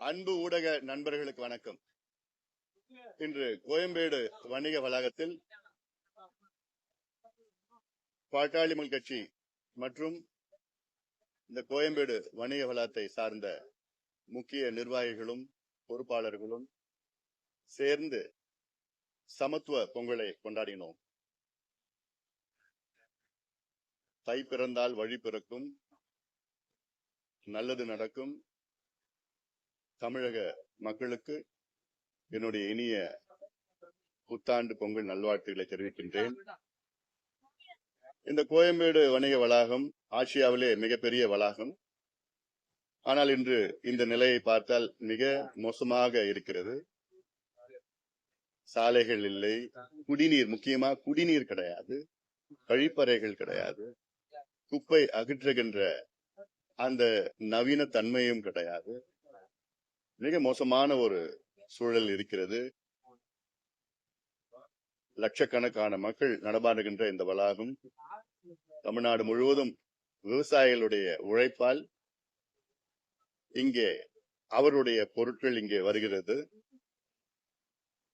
அன்பு ஊடக நண்பர்களுக்கு வணக்கம். இன்று கோயம்பேடு வணிக வளாகத்தில் பாட்டாளிமல் கட்சி மற்றும் இந்த கோயம்பேடு வணிக வளாகத்தை சார்ந்த முக்கிய நிர்வாகிகளும் பொறுப்பாளர்களும் சேர்ந்து சமத்துவ பொங்கலை கொண்டாடினோம். தை பிறந்தால் வழி பிறக்கும் நல்லது நடக்கும் தமிழக மக்களுக்கு என்னுடைய இனிய புத்தாண்டு பொங்கல் நல்வாழ்த்துக்களை தெரிவிக்கின்றேன். இந்த கோயம்பேடு வணிக வளாகம் ஆசியாவிலே மிகப்பெரிய வளாகம். ஆனால் இன்று இந்த நிலையை பார்த்தால் மிக மோசமாக இருக்கிறது. சாலைகள் இல்லை குடிநீர் முக்கியமா குடிநீர் கிடையாது கழிப்பறைகள் கிடையாது குப்பை அகற்றுகின்ற அந்த நவீன தன்மையும் கிடையாது. மிக மோசமான ஒரு சூழல் இருக்கிறது. லட்சக்கணக்கான மக்கள் நடமாடுகின்ற இந்த வளாகம் தமிழ்நாடு முழுவதும் விவசாயிகளுடைய உழைப்பால் இங்கே அவருடைய பொருட்கள் இங்கே வருகிறது.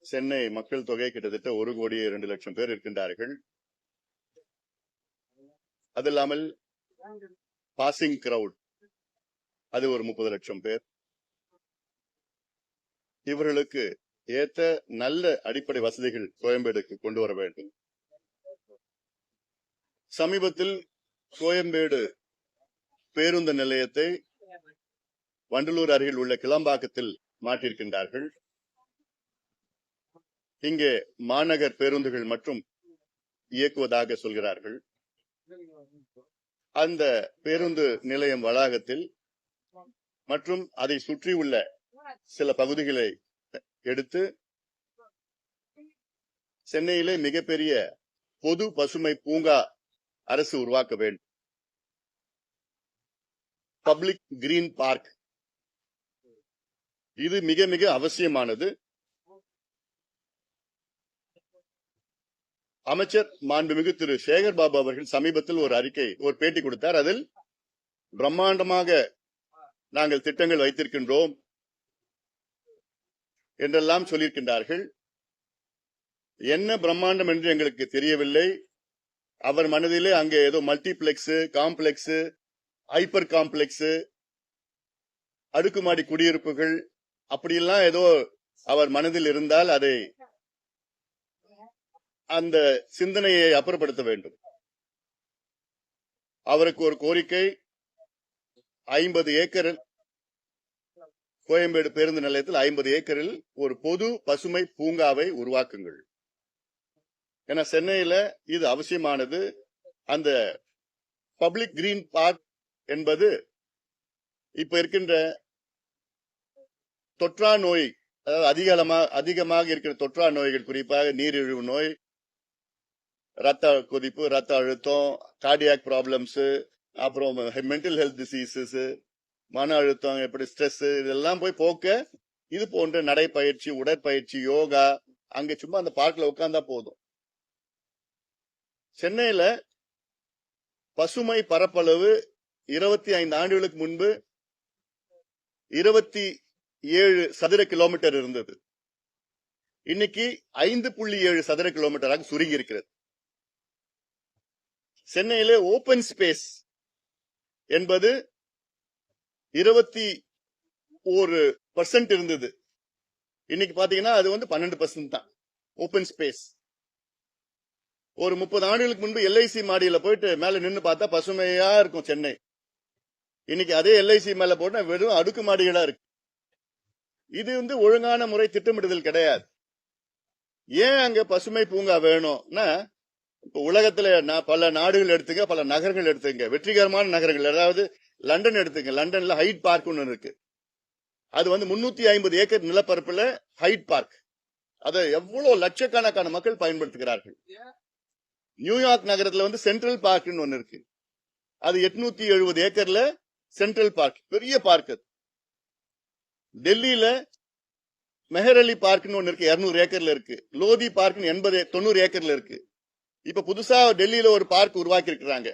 சென்னை மக்கள் தொகை கிட்டத்தட்ட ஒரு கோடி இரண்டு லட்சம் பேர் இருக்கின்றார்கள். அது இல்லாமல் பாசிங் கிரவுட் அது ஒரு முப்பது லட்சம் பேர். இவர்களுக்கு ஏத்த நல்ல அடிப்படை வசதிகள் கோயம்பேடுக்கு கொண்டு வர வேண்டும். சமீபத்தில் கோயம்பேடு பேருந்து நிலையத்தை வண்டலூர் அருகில் உள்ள கிளம்பாக்கத்தில் மாற்றியிருக்கின்றார்கள். இங்கே மாநகர் பேருந்துகள் மற்றும் இயக்குவதாக சொல்கிறார்கள். அந்த பேருந்து நிலையம் வளாகத்தில் மற்றும் அதை சுற்றியுள்ள சில பகுதிகளை எடுத்து சென்னையிலே மிகப்பெரிய பொது பசுமை பூங்கா அரசு உருவாக்க வேண்டும். பப்ளிக் கிரீன் பார்க் இது மிக மிக அவசியமானது. அமைச்சர் மாண்புமிகு திரு சேகர் பாபு அவர்கள் சமீபத்தில் ஒரு அறிக்கை ஒரு பேட்டி கொடுத்தார். அதில் பிரம்மாண்டமாக நாங்கள் திட்டங்கள் வைத்திருக்கின்றோம். என்றெல்லாம் சொல்லியிருக்கின்றார்கள். என்ன பிரம்மாண்டம் என்று எங்களுக்கு தெரியவில்லை. அவர் மனதிலே அங்கே ஏதோ மல்டிபிளெக்ஸ் காம்ப்ளெக்ஸ் ஹைப்பர் காம்ப்ளெக்ஸ் அடுக்குமாடி குடியிருப்புகள் அப்படியெல்லாம் ஏதோ அவர் மனதில் இருந்தால் அதை அந்த சிந்தனையை அப்புறப்படுத்த வேண்டும். அவருக்கு ஒரு கோரிக்கை ஐம்பது ஏக்கர் கோயம்பேடு பேருந்து நிலையத்தில் ஐம்பது ஏக்கரில் ஒரு பொது பசுமை பூங்காவை உருவாக்குங்கள். ஏன்னா சென்னையில இது அவசியமானது. அந்த பப்ளிக் கிரீன் பார்க் என்பது இப்ப இருக்கின்ற தொற்றா நோய் அதாவது அதிகமாக அதிகமாக இருக்கிற தொற்றா நோய்கள் குறிப்பாக நீரிழிவு நோய் ரத்த கொதிப்பு ரத்த அழுத்தம் கார்டியாக் ப்ராப்ளம்ஸு அப்புறம் மென்டல் ஹெல்த் டிசீசஸ் மன அழுத்தம் எப்படி ஸ்ட்ரெஸ் இதெல்லாம் போய் போக்க இது போன்ற நடைப்பயிற்சி உடற்பயிற்சி யோகா அங்க சும்மா அந்த பார்க்ல உட்கார்ந்தா போதும். சென்னையில பசுமை பரப்பளவு இருபத்தி ஐந்து ஆண்டுகளுக்கு முன்பு இருபத்தி ஏழு சதுர கிலோமீட்டர் இருந்தது. இன்னைக்கு ஐந்து புள்ளி ஏழு சதுர கிலோமீட்டராக சுருங்கி இருக்கிறது சென்னையில ஓபன் ஸ்பேஸ் என்பது இருபத்தி ஒரு பர்சன்ட் இருந்தது. இன்னைக்கு பாத்தீங்கன்னா அது வந்து பன்னெண்டு பர்சன்ட் தான். ஓபன் ஸ்பேஸ் ஒரு முப்பது ஆண்டுகளுக்கு முன்பு எல்ஐசி மாடியில போயிட்டு மேல நின்னு பார்த்தா பசுமையா இருக்கும் சென்னை. இன்னைக்கு அதே எல்ஐசி மேல போட்டா வெறும் அடுக்கு மாடிகளா இருக்கு. இது வந்து ஒழுங்கான முறை திட்டமிடுதல் கிடையாது. ஏன் அங்க பசுமை பூங்கா வேணும்னா இப்ப உலகத்துல பல நாடுகள் எடுத்துங்க பல நகரங்கள் எடுத்துங்க வெற்றிகரமான நகரங்கள். அதாவது லண்டன் எடுத்துங்க. லண்டன்ல ஹைட் பார்க் ஒன்று இருக்கு. அது வந்து முன்னூத்தி ஐம்பது ஏக்கர் நிலப்பரப்புல ஹைட் பார்க். அதை எவ்வளவு லட்சக்கணக்கான மக்கள் பயன்படுத்துகிறார்கள். நியூயார்க் நகரத்துல வந்து சென்ட்ரல் பார்க்னு ஒன்று இருக்கு. அது எட்நூத்தி எழுபது ஏக்கர்ல சென்ட்ரல் பார்க். பெரிய பார்க் அது. டெல்லியில மெஹர் அலி பார்க்னு ஒன்னு இருக்கு. 200 ஏக்கர்ல இருக்கு. லோதி பார்க்னு எண்பது தொண்ணூறு ஏக்கர்ல இருக்கு. இப்ப புதுசா டெல்லியில ஒரு பார்க் உருவாக்கி இருக்கிறாங்க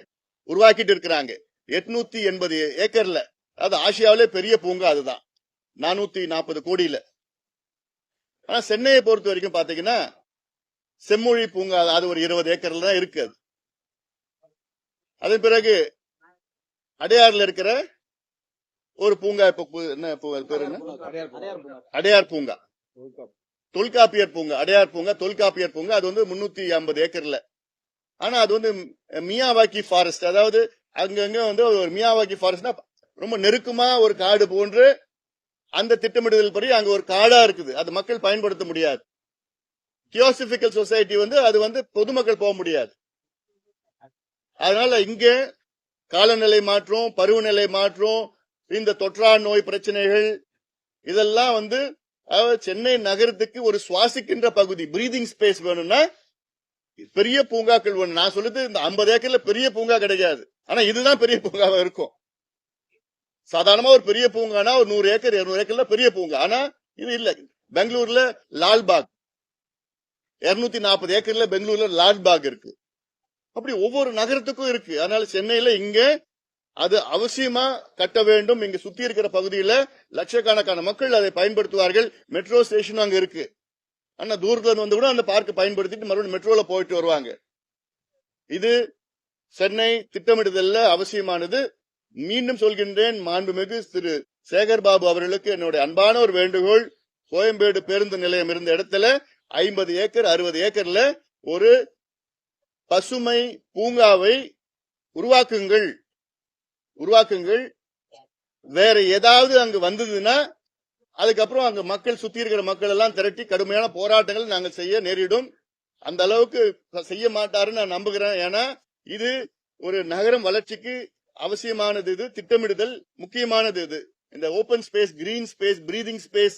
உருவாக்கிட்டு இருக்கிறாங்க. எட்நூத்தி எண்பது ஏக்கர்ல. அது ஆசியாவிலே பெரிய பூங்கா அதுதான். நானூத்தி நாற்பது கோடியில. ஆனா சென்னையை பொறுத்த வரைக்கும் பாத்தீங்கன்னா செம்மொழி பூங்கா அது ஒரு இருபது ஏக்கர்ல தான் இருக்கு அது. அதன் பிறகு அடையாறுல இருக்கிற ஒரு பூங்கா இப்ப என்ன பேர் பேரு என்ன? அடையார் பூங்கா. தொல்காப்பியர் பூங்கா அடையார் பூங்கா தொல்காப்பியர் பூங்கா அது வந்து முன்னூத்தி ஐம்பது ஏக்கர்ல. ஆனா அது வந்து மியாவாக்கி ஃபாரஸ்ட் அதாவது அங்கங்க வந்து ஒரு மியாவாக்கி ஃபாரஸ்ட்னா ரொம்ப நெருக்கமா ஒரு காடு போன்று அந்த திட்டமிடுதல் படி அங்க ஒரு காடா இருக்குது. அது மக்கள் பயன்படுத்த முடியாது. கியோசிபிக்கல் சொசைட்டி வந்து அது வந்து பொதுமக்கள் போக முடியாது. அதனால இங்க காலநிலை மாற்றம் பருவநிலை மாற்றம் இந்த தொற்றா நோய் பிரச்சனைகள் இதெல்லாம் வந்து அதாவது சென்னை நகரத்துக்கு ஒரு சுவாசிக்கின்ற பகுதி பிரீதிங் ஸ்பேஸ் வேணும்னா பெரிய பூங்காக்கள் வேணும். நான் சொல்லுது இந்த 50 ஏக்கர்ல பெரிய பூங்கா கிடைக்காது. ஆனா இதுதான் பெரிய பூங்காவா இருக்கும். சாதாரணமா ஒரு பெரிய பூங்கானா ஒரு நூறு ஏக்கர் இருநூறு ஏக்கர்ல பெரிய பூங்கா. ஆனா இது இல்ல. பெங்களூர்ல லால்பாக். இருநூத்தி நாற்பது ஏக்கர்ல பெங்களூர்ல லால்பாக் இருக்கு. அப்படி ஒவ்வொரு நகரத்துக்கும் இருக்கு. அதனால சென்னையில இங்க அது அவசியமா கட்ட வேண்டும். இங்க சுத்தி இருக்கிற பகுதியில லட்சக்கணக்கான மக்கள் அதை பயன்படுத்துவார்கள். மெட்ரோ ஸ்டேஷன் அங்க இருக்கு. ஆனா தூரத்துல வந்து கூட அந்த பார்க்கை பயன்படுத்திட்டு மறுபடியும் மெட்ரோல போயிட்டு வருவாங்க. இது சென்னை திட்டமிடுதல்ல அவசியமானது. மீண்டும் சொல்கின்றேன் மாண்புமிகு திரு சேகர் பாபு அவர்களுக்கு என்னுடைய அன்பான ஒரு வேண்டுகோள். கோயம்பேடு பேருந்து நிலையம் இருந்த இடத்துல ஐம்பது ஏக்கர் அறுபது ஏக்கர்ல ஒரு பசுமை பூங்காவை உருவாக்குங்கள். உருவாக்குங்கள். வேற ஏதாவது அங்கு வந்ததுன்னா அதுக்கப்புறம் அங்க மக்கள் சுத்தி இருக்கிற மக்கள் எல்லாம் திரட்டி கடுமையான போராட்டங்கள் நாங்கள் செய்ய நேரிடும். அந்த அளவுக்கு செய்ய மாட்டாருன்னு நான் நம்புகிறேன். ஏன்னா இது ஒரு நகரம் வளர்ச்சிக்கு அவசியமானது இது திட்டமிடுதல் முக்கியமானது இது. இந்த open space green space breathing space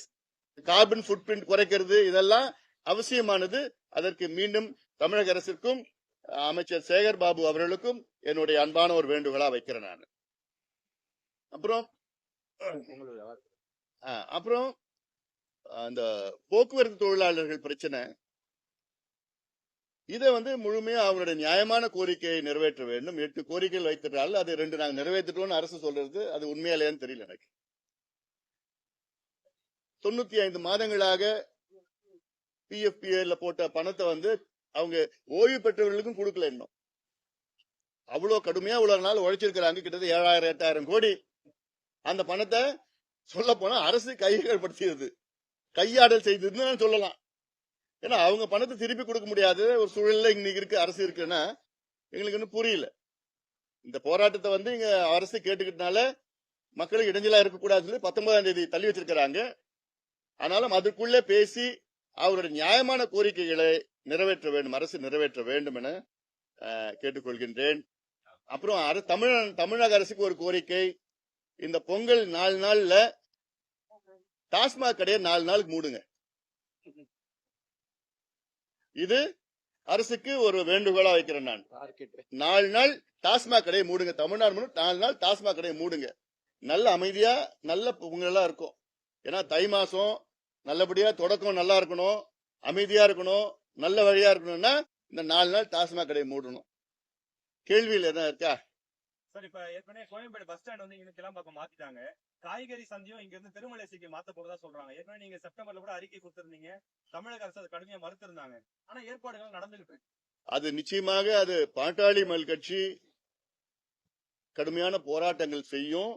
carbon footprint குறைக்கிறது இதெல்லாம் அவசியமானது. அதற்கு மீண்டும் தமிழக அரசிற்கும் அமைச்சர் சேகர் பாபு அவர்களுக்கும் என்னுடைய அன்பான ஒரு வேண்டுகோளா வைக்கிறேன் நான். அப்புறம் அப்புறம் அந்த போக்குவரத்து தொழிலாளர்கள் பிரச்சனை இதை வந்து முழுமையா அவருடைய நியாயமான கோரிக்கையை நிறைவேற்ற வேண்டும். எட்டு கோரிக்கைகள் வைத்திட்டால் அது ரெண்டு நாங்கள் நிறைவேற்றிட்டோம்னு அரசு சொல்றது அது உண்மையா இல்லையான்னு தெரியல எனக்கு. தொண்ணூத்தி ஐந்து மாதங்களாக பிஎஃப்பிஏல போட்ட பணத்தை வந்து அவங்க ஓய்வு பெற்றவர்களுக்கும் கொடுக்கல இன்னும். அவ்வளவு கடுமையா இவ்வளவு நாள் உழைச்சிருக்கிறாங்க. கிட்டத்தட்ட ஏழாயிரம் எட்டாயிரம் கோடி. அந்த பணத்தை சொல்ல போனா அரசு கையகப்படுத்தியது. கையாடல் செய்ததுன்னு சொல்லலாம். ஏன்னா அவங்க பணத்தை திருப்பி கொடுக்க முடியாத ஒரு சூழல்ல இன்னைக்கு இருக்கு அரசு இருக்குன்னா எங்களுக்கு இன்னும் புரியல. இந்த போராட்டத்தை வந்து இங்க அரசு கேட்டுக்கிட்டனால மக்களுக்கு இடைஞ்சலா இருக்கக்கூடாதுன்னு சொல்லி பத்தொன்பதாம் தேதி தள்ளி வச்சிருக்கிறாங்க. ஆனாலும் அதுக்குள்ளே பேசி அவருடைய நியாயமான கோரிக்கைகளை நிறைவேற்ற வேண்டும் அரசு நிறைவேற்ற வேண்டும் என கேட்டுக்கொள்கின்றேன். அப்புறம் தமிழ் தமிழக அரசுக்கு ஒரு கோரிக்கை. இந்த பொங்கல் நாலு நாள்ல டாஸ்மாக் கடையை நாலு நாளுக்கு மூடுங்க. இது அரசுக்கு ஒரு வேண்டுகோளா வைக்கிறேன் நான். நாலு நாள் டாஸ்மாக் கடையை மூடுங்க. தமிழ்நாடு முழுவதும் நாலு நாள் டாஸ்மாக் கடையை மூடுங்க. நல்ல அமைதியா நல்ல பொங்கலா இருக்கும். ஏன்னா தை மாசம் நல்லபடியா தொடக்கம் நல்லா இருக்கணும் அமைதியா இருக்கணும் நல்ல வழியா இருக்கணும்னா இந்த நாலு நாள் டாஸ்மாக் கடையை மூடணும். கேள்வியில் என்ன இருக்கா? சார் இப்ப ஏற்கனவே கோயம்பேடு பஸ் ஸ்டாண்ட் வந்து இங்க கிளம்பாக்கம் மாத்திட்டாங்க. காய்கறி சந்தையும் இங்க இருந்து திருமலைசிக்கு மாத்த போறதா சொல்றாங்க. ஏற்கனவே நீங்க செப்டம்பர்ல கூட அறிக்கை கொடுத்திருந்தீங்க. தமிழக அரசு அதை கடுமையா மறுத்திருந்தாங்க. ஆனா ஏற்பாடுகள் நடந்துகிட்டு இருக்கு. அது நிச்சயமாக அது பாட்டாளி மல் கட்சி கடுமையான போராட்டங்கள் செய்யும்.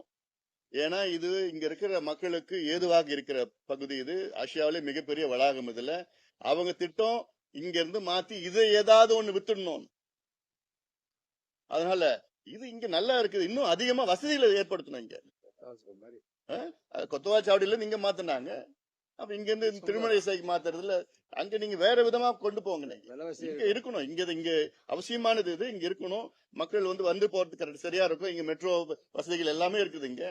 ஏன்னா இது இங்க இருக்கிற மக்களுக்கு ஏதுவாக இருக்கிற பகுதி இது. ஆசியாவிலே மிகப்பெரிய வளாகம் இதுல. அவங்க திட்டம் இங்க இருந்து மாத்தி இதை ஏதாவது ஒண்ணு வித்துடணும். அதனால இது இங்க நல்லா இருக்குது. இன்னும் அதிகமா வசதிகளை ஏற்படுத்தணும் இங்க. கொத்தவா சாவடியில இருந்து இங்க மாத்தினாங்க. அப்ப இங்க இருந்து திருமலை இசைக்கு மாத்துறதுல அங்க நீங்க வேற விதமா கொண்டு போங்க இங்க இருக்கணும். இங்க இங்க அவசியமானது இது. இங்க இருக்கணும். மக்கள் வந்து வந்து போறதுக்கு correct சரியா இருக்கும். இங்க மெட்ரோ வசதிகள் எல்லாமே இருக்குது இங்க.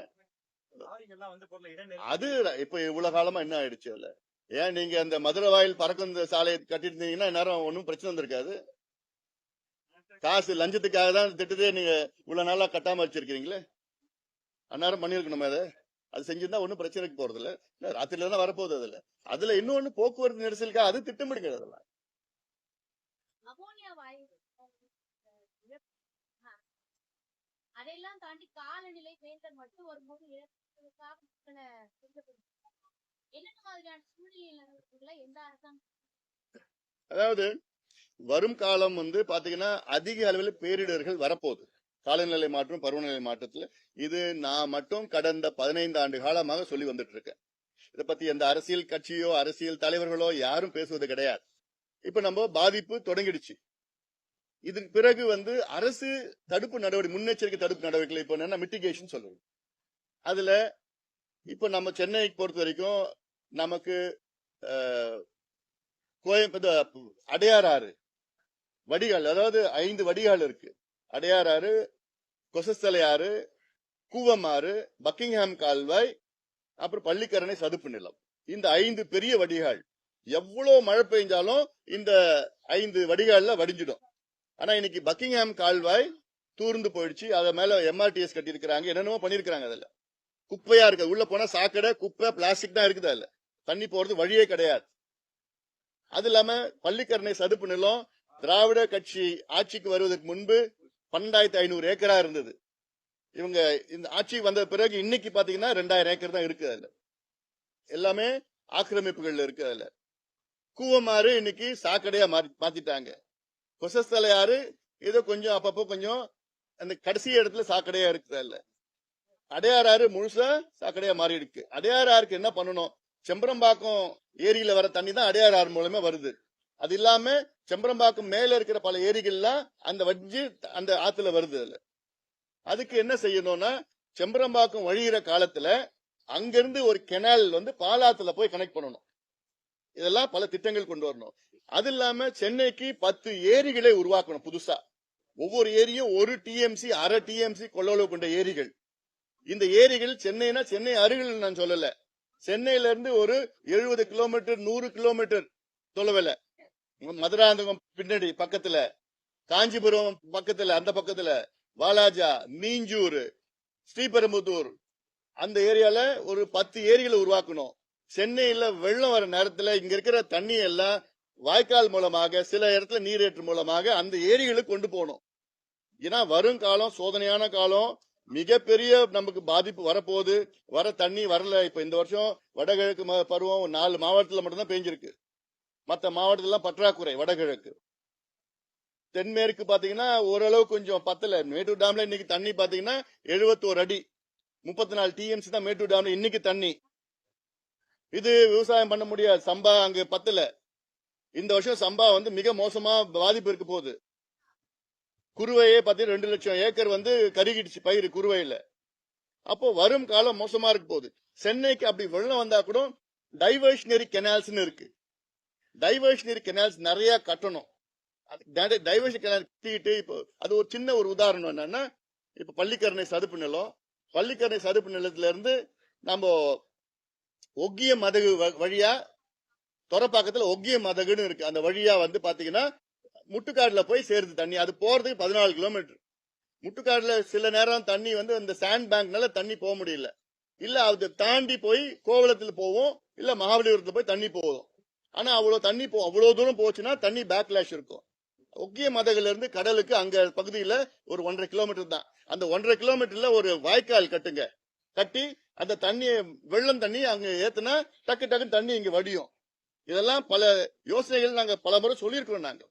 அது இப்ப இவ்வளவு காலமா என்ன ஆயிடுச்சு அதுல? ஏன் நீங்க அந்த மதுரை வாயில் பறக்கும் இந்த சாலையை கட்டியிருந்தீங்கன்னா நேரம் ஒன்றும் பிரச்சனை வந்திருக்காது. காசு லஞ்சத்துக்காக தான் திட்டத்தையே நீங்க இவ்வளவு நாளா கட்டாம வச்சிருக்கீங்களே அந்நேரம் பண்ணிருக்கணுமே அதை அது செஞ்சிருந்தா ஒன்றும் பிரச்சனைக்கு போறது இல்ல ராத்திரில தான் வரப்போகுது அதுல அதுல இன்னொன்னு போக்குவரத்து நெரிசலுக்காக அது திட்டமிடுங்க அதெல்லாம். அதையெல்லாம் தாண்டி காலநிலை வேந்தர் மட்டும் மக்களை துன்பப்படுத்துறாங்க. மாதிரியான சூழ்நிலையில எந்த அரசாங்கம் அதாவது வரும் காலம் வந்து பாத்தீங்கன்னா அதிக அளவில் பேரிடர்கள் வரப்போகுது. காலநிலை மாற்றம் பருவநிலை மாற்றத்துல இது நான் மட்டும் கடந்த பதினைந்து ஆண்டு காலமாக சொல்லி வந்துட்டு இருக்கேன் இதை பத்தி எந்த அரசியல் கட்சியோ அரசியல் தலைவர்களோ யாரும் பேசுவது கிடையாது. இப்ப நம்ம பாதிப்பு தொடங்கிடுச்சு. இதுக்கு பிறகு வந்து அரசு தடுப்பு நடவடிக்கை முன்னெச்சரிக்கை தடுப்பு நடவடிக்கை இப்போ என்னன்னா மிட்டிகேஷன் சொல்லுவோம் அதுல இப்ப நம்ம சென்னைக்கு பொறுத்த வரைக்கும் நமக்கு அஹ், கோயம்புத்தூர் ஆறு வடிகால் அதாவது ஐந்து வடிகால் இருக்கு. அடையார் ஆறு கொசஸ்தலை ஆறு கூவம் ஆறு பக்கிங்ஹாம் கால்வாய் அப்புறம் பள்ளிக்கரணை சதுப்பு நிலம். இந்த ஐந்து பெரிய வடிகால். எவ்வளவு மழை பெய்ஞ்சாலும் இந்த ஐந்து வடிகால்ல வடிஞ்சிடும். ஆனா இன்னைக்கு பக்கிங்ஹாம் கால்வாய் தூர்ந்து போயிடுச்சு. அத மேல எம்ஆர்டிஎஸ் கட்டி இருக்கிறாங்க என்னென்னமோ பண்ணிருக்கிறாங்க அதுல. குப்பையா இருக்கு உள்ள போனா சாக்கடை குப்பை பிளாஸ்டிக் தான் இருக்குது அதுல. தண்ணி போறது வழியே கிடையாது. அது இல்லாம பள்ளிக்கரணை சதுப்பு நிலம் திராவிட கட்சி ஆட்சிக்கு வருவதற்கு முன்பு பன்னெண்டாயிரத்தி ஐநூறு ஏக்கரா இருந்தது. இவங்க இந்த ஆட்சி வந்த பிறகு இன்னைக்கு பாத்தீங்கன்னா ரெண்டாயிரம் ஏக்கர் தான் இருக்கு அதுல. எல்லாமே ஆக்கிரமிப்புகள் இருக்கு அதுல. கூவமாறு இன்னைக்கு சாக்கடையா மாத்திட்டாங்க. கொசஸ்தலையாறு ஏதோ கொஞ்சம் அப்பப்போ கொஞ்சம் அந்த கடைசி இடத்துல சாக்கடையா இருக்குது அதுல. அடையாறாறு முழுசா சாக்கடையா மாறி இருக்கு. அடையாறாருக்கு என்ன பண்ணணும்? செம்பரம்பாக்கம் ஏரியில வர தண்ணி தான் அடையாறாறு மூலமா வருது. அது இல்லாம செம்பரம்பாக்கம் மேல இருக்கிற பல ஏரிகள்லாம் அந்த வஞ்சி அந்த ஆத்துல வருது அதுல. அதுக்கு என்ன செய்யணும்னா செம்பரம்பாக்கம் வழிகிற காலத்துல அங்கிருந்து ஒரு கெனால் வந்து பாலாத்துல போய் கனெக்ட் பண்ணணும். இதெல்லாம் பல திட்டங்கள் கொண்டு வரணும். அது இல்லாம சென்னைக்கு பத்து ஏரிகளை உருவாக்கணும் புதுசா. ஒவ்வொரு ஏரியும் ஒரு டிஎம்சி அரை டிஎம்சி கொள்ளளவு கொண்ட ஏரிகள். இந்த ஏரிகள் சென்னைனா சென்னை அருகில் நான் சொல்லல. சென்னையில இருந்து ஒரு எழுபது கிலோமீட்டர் நூறு கிலோமீட்டர் தொலைவில். மதுராந்தகம் பின்னாடி பக்கத்துல காஞ்சிபுரம் பக்கத்துல அந்த பக்கத்துல வாலாஜா மீஞ்சூர் ஸ்ரீபெரும்புத்தூர் அந்த ஏரியால ஒரு பத்து ஏரிகளை உருவாக்கணும். சென்னையில வெள்ளம் வர நேரத்துல இங்க இருக்கிற தண்ணி எல்லாம் வாய்க்கால் மூலமாக சில இடத்துல நீரேற்று மூலமாக அந்த ஏரிகளுக்கு கொண்டு போகணும். ஏன்னா வருங்காலம் சோதனையான காலம் மிகப்பெரிய நமக்கு பாதிப்பு வரப்போகுது. வர தண்ணி வரல இப்ப இந்த வருஷம் வடகிழக்கு ம- பருவம் நாலு மாவட்டத்துல மட்டும்தான் பெஞ்சிருக்கு. மற்ற மாவட்டத்திலாம் பற்றாக்குறை வடகிழக்கு. தென்மேற்கு பாத்தீங்கன்னா ஓரளவு கொஞ்சம் பத்தல. மேட்டூர் டேம்ல இன்னைக்கு தண்ணி பாத்தீங்கன்னா 71 அடி. முப்பத்தி நாலு டிஎம்சி தான் மேட்டூர் டேம்ல இன்னைக்கு தண்ணி. இது விவசாயம் பண்ண முடியாது. சம்பா அங்க பத்தல. இந்த வருஷம் சம்பா வந்து மிக மோசமா பாதிப்பு இருக்க போகுது. குருவையே பார்த்தீங்கன்னா ரெண்டு லட்சம் ஏக்கர் வந்து கருகிடுச்சு பயிர் குருவையில அப்போ வரும் காலம் மோசமா இருக்க போகுது. சென்னைக்கு அப்படி வெள்ளம் வந்தா கூட டைவர்ஷனரி கெனால்ஸ்னு இருக்கு. டைவர்ஷனரி கெனால்ஸ் நிறைய கட்டணும். டைவர்ஷன் கெனால் கட்டிட்டு இப்போ அது ஒரு சின்ன ஒரு உதாரணம் என்னன்னா இப்போ பள்ளிக்கரணை சதுப்பு நிலம். பள்ளிக்கரணை சதுப்பு நிலத்துல இருந்து நம்ம ஒக்கிய மதகு வ- வழியா தொரப்பாக்கத்துல ஒக்கிய மதகுன்னு இருக்கு. அந்த வழியா வந்து பாத்தீங்கன்னா முட்டுக்காடுல போய் சேருது தண்ணி. அது போறதுக்கு பதினாலு கிலோமீட்டர். முட்டுக்காடுல சில நேரம் தண்ணி வந்து அந்த சாண்ட் பேங்க்னால தண்ணி போக முடியல. இல்ல அதை தாண்டி போய் கோவளத்தில் போவோம். இல்ல மகாபலிபுரத்துல போய் தண்ணி போவோம். ஆனா அவ்வளோ தண்ணி போ அவ்வளோ தூரம் போச்சுன்னா தண்ணி பேக்லாஷ் இருக்கும். ஒக்கிய மதகுல இருந்து கடலுக்கு அங்க பகுதியில ஒரு ஒன்றரை கிலோமீட்டர் தான். அந்த ஒன்றரை கிலோமீட்டர்ல ஒரு வாய்க்கால் கட்டுங்க. கட்டி அந்த தண்ணியை வெள்ளம் தண்ணி அங்க ஏத்துனா டக்கு டக்குன்னு தண்ணி இங்க வடியும். இதெல்லாம் பல யோசனைகள் நாங்க பல முறை சொல்லியிருக்கிறோம் நாங்க.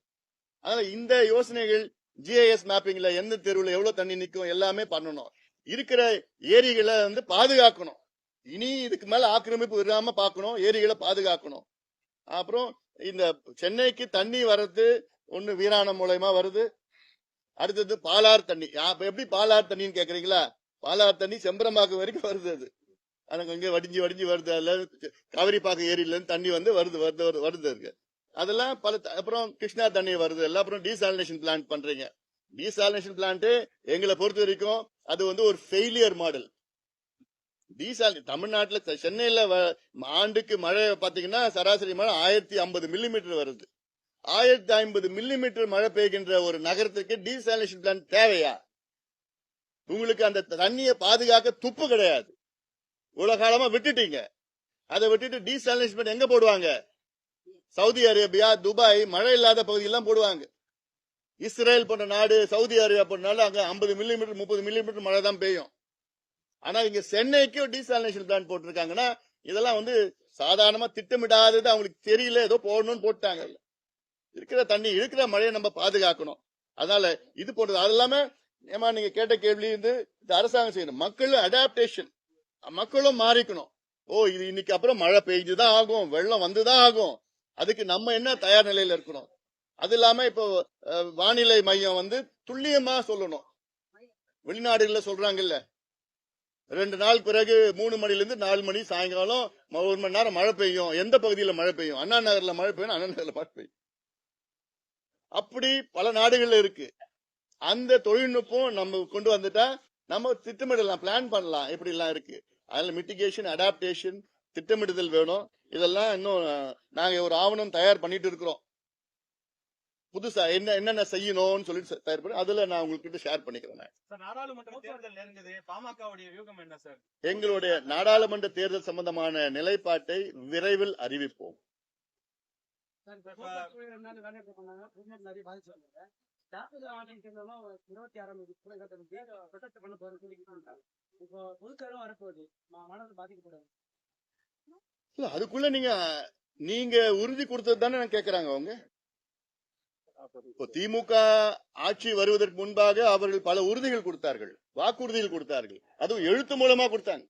அதனால இந்த யோசனைகள் ஜிஐஎஸ் மேப்பிங்ல எந்த தெருவில் எவ்வளவு தண்ணி நிற்கும் எல்லாமே பண்ணணும். இருக்கிற ஏரிகளை வந்து பாதுகாக்கணும். இனி இதுக்கு மேல ஆக்கிரமிப்பு இல்லாம பார்க்கணும் ஏரிகளை பாதுகாக்கணும். அப்புறம் இந்த சென்னைக்கு தண்ணி வர்றது ஒன்று வீராணம் மூலயமா வருது. அடுத்தது பாலார் தண்ணி. எப்படி பாலார் தண்ணின்னு கேக்குறீங்களா? பாலார் தண்ணி செம்பரம்பாக்கம் வரைக்கும் வருது அது. அதுக்கு இங்க வடிஞ்சு வடிஞ்சு வருது. அதில் காவிரிப்பாக்கம் ஏரியிலேருந்து தண்ணி வந்து வருது வருது வருது வருது இருக்கு அதெல்லாம் பல அப்புறம் கிருஷ்ணா தண்ணி வருது. எல்லாம் அப்புறம் டீசாலினேஷன் பிளான்ட் பண்றீங்க. டீசாலினேஷன் பிளான்ட்டு எங்களை பொறுத்த வரைக்கும் அது வந்து ஒரு ஃபெயிலியர் மாடல் டீசால் தமிழ்நாட்டில் சென்னையில் வ- ஆண்டுக்கு மழை பார்த்தீங்கன்னா சராசரி மழை ஆயிரத்தி ஐம்பது மில்லிமீட்டர் வருது. ஆயிரத்தி ஐம்பது மில்லிமீட்டர் மழை பெய்கின்ற ஒரு நகரத்துக்கு டீசாலினேஷன் பிளான் தேவையா? உங்களுக்கு அந்த தண்ணியை பாதுகாக்க துப்பு கிடையாது. உலகாலமா விட்டுட்டீங்க. அதை விட்டுட்டு டீசாலினேஷன் எங்க போடுவாங்க? சவுதி அரேபியா துபாய் மழை இல்லாத பகுதியெல்லாம் போடுவாங்க. இஸ்ரேல் போன்ற நாடு சவுதி அரேபியா போன்ற நாடு அங்க ஐம்பது மில்லிமீட்டர் முப்பது மில்லிமீட்டர் மழை தான் பெய்யும். ஆனா இங்க சென்னைக்கும் டீசாலினேஷன் பிளான் போட்டிருக்காங்கன்னா இதெல்லாம் வந்து சாதாரணமா திட்டமிடாதது அவங்களுக்கு தெரியல ஏதோ போடணும்னு போட்டாங்க. இருக்கிற தண்ணி இருக்கிற மழையை நம்ம பாதுகாக்கணும். அதனால இது போன்றது. அது இல்லாம ஏமா நீங்க கேட்ட கேள்வி வந்து இந்த அரசாங்கம் செய்யணும். மக்களும் அடாப்டேஷன் மக்களும் மாறிக்கணும். ஓ இது இன்னைக்கு அப்புறம் மழை பெய்ஞ்சுதான் ஆகும் வெள்ளம் வந்துதான் ஆகும். அதுக்கு நம்ம என்ன தயார் நிலையில இருக்கணும்? அது இல்லாம இப்போ வானிலை மையம் வந்து துல்லியமா சொல்லணும். வெளிநாடுகள்ல சொல்றாங்கல்ல ரெண்டு நாள் பிறகு மூணு மணிலேருந்து நாலு மணி சாயங்காலம் ம- ஒரு மணி நேரம் மழை பெய்யும். எந்த பகுதியில் மழை பெய்யும்? அண்ணா நகரில் மழை பெய்யும் அண்ணா நகரில் மழை பெய்யும். அப்படி பல நாடுகள்ல இருக்கு. அந்த தொழில்நுட்பம் நம்ம கொண்டு வந்துட்டா நம்ம திட்டமிடலாம் பிளான் பண்ணலாம். இப்படி எல்லாம் இருக்கு? அதில் மிட்டிகேஷன் அடாப்டேஷன் திட்டமிடுதல் வேணும். இதெல்லாம் இன்னும் நாங்கள் ஒரு ஆவணம் தயார் பண்ணிட்டு இருக்கிறோம். புதுசா என்ன என்னென்ன செய்யணும்னு சொல்லிட்டு தயார் பண்ணி அதுல நான் உங்ககிட்ட ஷேர் பண்ணிக்கிறேன் நான். சார் நாடாளுமன்ற தேர்தல் நெருங்குது. பாமகவுடைய வியூகம் என்ன சார்? எங்களுடைய நாடாளுமன்ற தேர்தல் சம்பந்தமான நிலைப்பாட்டை விரைவில் அறிவிப்போம். இருபத்தி ஆறாம் தேதி அதுக்குள்ள நீங்க நீங்க உறுதி கொடுத்தது தானே கேக்குறாங்க அவங்க? திமுக ஆட்சி வருவதற்கு முன்பாக அவர்கள் பல உறுதிகள் கொடுத்தார்கள். வாக்குறுதிகள் கொடுத்தார்கள். அதுவும் எழுத்து மூலமா கொடுத்தாங்க.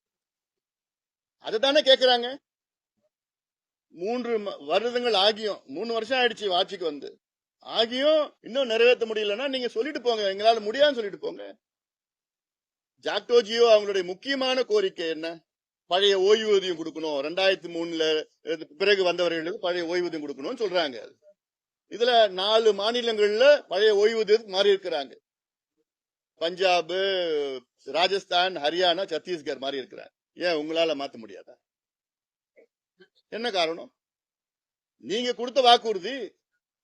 அதுதானே கேக்குறாங்க? மூன்று வருடங்கள் ஆகியும் மூணு வருஷம் ஆயிடுச்சு ஆட்சிக்கு வந்து. ஆகியும் இன்னும் நிறைவேற்ற முடியலன்னா நீங்க சொல்லிட்டு போங்க. எங்களால முடியாதுன்னு சொல்லிட்டு போங்க. ஜாக்டோஜியோ அவங்களுடைய முக்கியமான கோரிக்கை என்ன? பழைய ஓய்வூதியம் கொடுக்கணும். ரெண்டாயிரத்தி மூணுல பிறகு வந்தவர்களுக்கு பழைய ஓய்வூதியம் கொடுக்கணும்னு சொல்றாங்க இதுல நாலு மாநிலங்கள்ல பழைய ஓய்வூதியத்துக்கு மாறி இருக்கிறாங்க பஞ்சாப் ராஜஸ்தான் ஹரியானா சத்தீஸ்கர் மாறி இருக்கிறாங்க ஏன் உங்களால மாத்த முடியாதா? என்ன காரணம்? நீங்க கொடுத்த வாக்குறுதி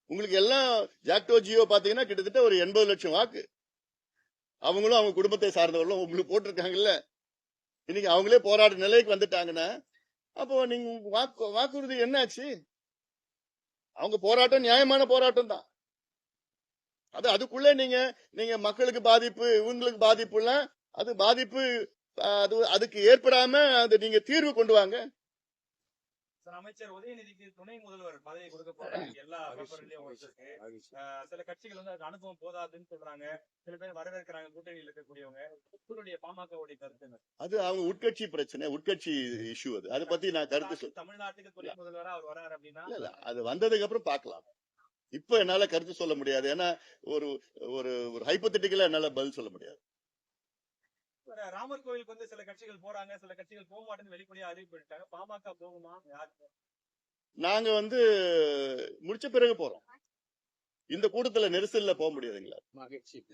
உங்களுக்கு எல்லாம் ஜாக்டோ ஜியோ பாத்தீங்கன்னா கிட்டத்தட்ட ஒரு எண்பது லட்சம் வாக்கு. அவங்களும் அவங்க குடும்பத்தை சார்ந்தவர்களும் உங்களுக்கு போட்டிருக்காங்கல்ல. இன்னைக்கு அவங்களே போராடுற நிலைக்கு வந்துட்டாங்கன்னா அப்போ நீங்க வாக்கு வாக்குறுதி என்னாச்சு? அவங்க போராட்டம் நியாயமான போராட்டம் தான். அது அதுக்குள்ளே நீங்க நீங்க மக்களுக்கு பாதிப்பு இவங்களுக்கு பாதிப்பு எல்லாம் அது பாதிப்பு அது அதுக்கு ஏற்படாம அது நீங்க தீர்வு கொண்டு வாங்க. அமைச்சர் உதயநிதிக்கு துணை முதல்வர் பதவி கொடுக்க போறாங்க. எல்லா பேப்பர்லயும் அஹ் சில கட்சிகள் வந்து அதுக்கு அனுபவம் போதாதுன்னு சொல்றாங்க. சில பேர் வரவேற்கிறாங்க கூட்டணியில் இருக்கக்கூடியவங்க. உங்களுடைய பாமகவுடைய கருத்து என்ன? அது அவங்க உட்கட்சி பிரச்சனை உட்கட்சி இஷ்யூ அது. அதை பத்தி நான் கருத்து தமிழ்நாட்டுக்கு துணை முதல்வரா அவர் வராரு அப்படின்னா? அது வந்ததுக்கு அப்புறம் பார்க்கலாம். இப்ப என்னால கருத்து சொல்ல முடியாது. ஏன்னா ஒரு ஒரு ஹைப்போதெட்டிக்கலா என்னால பதில் சொல்ல முடியாது. ராமர் கோயிலுக்கு வந்து சில கட்சிகள் போறாங்க சில கட்சிகள் போக மாட்டேன்னு வெளிப்படையா அறிவிப்பிட்டாங்க பாமக போகுமா? யார் நாங்க வந்து முடிச்ச பிறகு போறோம். இந்த கூட்டத்துல நெரிசல்ல போக முடியாதுங்களா? மகிழ்ச்சி.